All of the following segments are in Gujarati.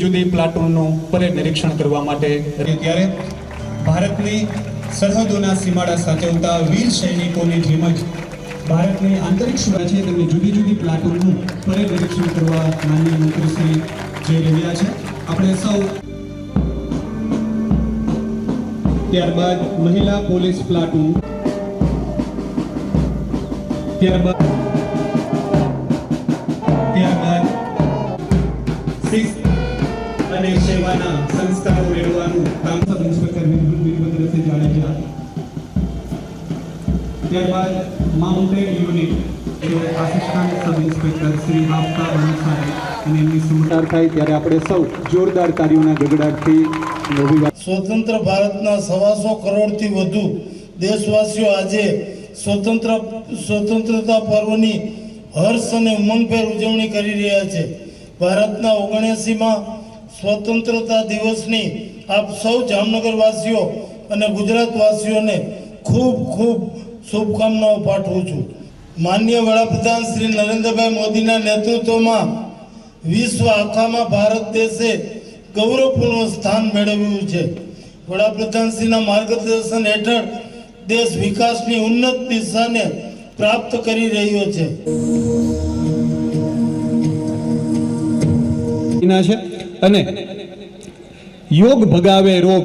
જુદી પ્લાટૂનનું પરેડ નિરીક્ષણ કરવા માટે ત્યારે ભારતની સરહદોના સીમાડા સાચવતા વીર સૈનિકોની જેમ જ ભારતની આંતરિક સુરક્ષા છે તેમની જુદી જુદી પ્લાટૂનનું પરેડ નિરીક્ષણ કરવા માનનીય મંત્રીશ્રી જઈ રહ્યા છે. આપણે સૌ ત્યારબાદ મહિલા પોલીસ પ્લાટૂન ત્યારબાદ અને સેવાના સંસ્કારો મેળવવાનું કામ સબ ઇન્સ્પેક્ટર વિરુદ્ધ વીરભદ્રસિંહ જાડેજા. ત્યારબાદ માઉન્ટેન યુનિટ, જે આસિસ્ટન્ટ થાય ત્યારે આપણે સૌ જોરદાર તાળીઓના ગગડાટથી સ્વતંત્ર ભારતના સવાસો કરોડથી વધુ દેશવાસીઓ આજે સ્વતંત્ર સ્વતંત્રતા પર્વની હર્ષ અને ઉમંગભેર ઉજવણી કરી રહ્યા છે. ભારતના ઓગણએંસીમાં સ્વતંત્રતા દિવસની આપ સૌ જામનગરવાસીઓ અને ગુજરાતવાસીઓને ખૂબ ખૂબ શુભકામનાઓ પાઠવું છું. માન્ય વડાપ્રધાન શ્રી નરેન્દ્રભાઈ મોદીના નેતૃત્વમાં વિશ્વ આખામાં ભારત દેશે ગૌરવપૂર્ણ સ્થાન મેળવ્યું છે. વડાપ્રધાનશ્રીના માર્ગદર્શન હેઠળ દેશ વિકાસની ઉન્નત દિશાને પ્રાપ્ત કરી રહ્યો છે. ના છે. અને યોગ ભગાવે રોગ.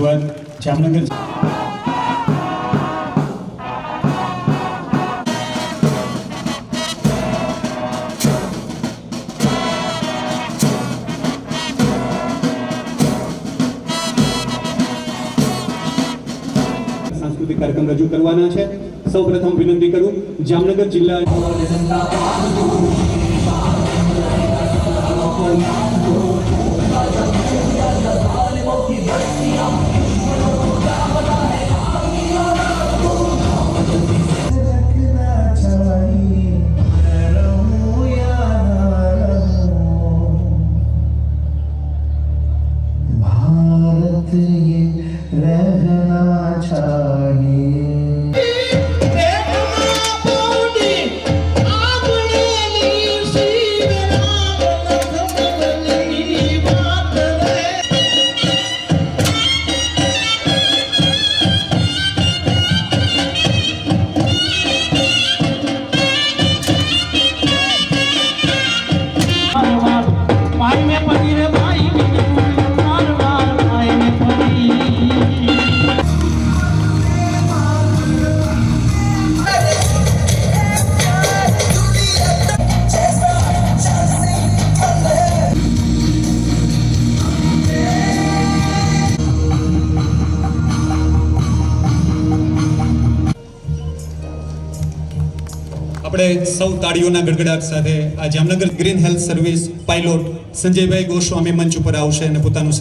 જ રજૂઆત જામનગર સાંસ્કૃતિક કાર્યક્રમ રજૂ કરવાના છે. સૌ પ્રથમ વિનંતી કરું જામનગર જિલ્લા วันนี้นะครับ આપણે સૌ તાળીઓના ગડગડાટ સાથે આ Jamnagar green health service pilot Sanjaybhai Goswami મંચ ઉપર આવશે અને પોતાનું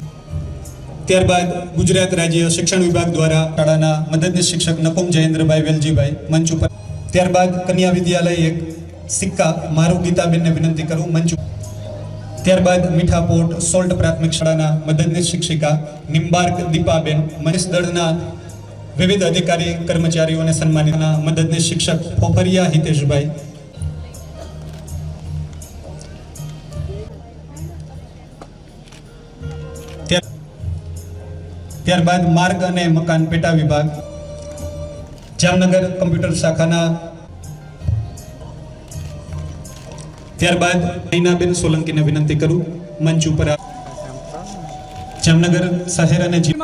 ત્યારબાદ ગુજરાત રાજ્ય શિક્ષણ વિભાગ દ્વારા શાળાના મદદનીશ શિક્ષક નકુમ જયેન્દ્રભાઈ વેલજીભાઈ મંચ ઉપર ત્યારબાદ કન્યા વિદ્યાલય એક સિક્કા મારું ગીતાબેનને વિનંતી કરું મંચ ત્યારબાદ મીઠાપોટ સોલ્ટ પ્રાથમિક શાળાના મદદનીશ શિક્ષિકા નિમ્બાર્ક દીપાબેન મનીષ દળના વિવિધ અધિકારી કર્મચારીઓને સન્માનિતના મદદનીશ શિક્ષક ફોફરિયા હિતેશભાઈ. ત્યારબાદ માર્ગ અને મકાન પેટા વિભાગ. જામનગર કમ્પ્યુટર શાખાના. ત્યારબાદ નૈનાબેન સોલંકીને વિનંતી કરું, મંચ ઉપર જામનગર શહેર અને જીવન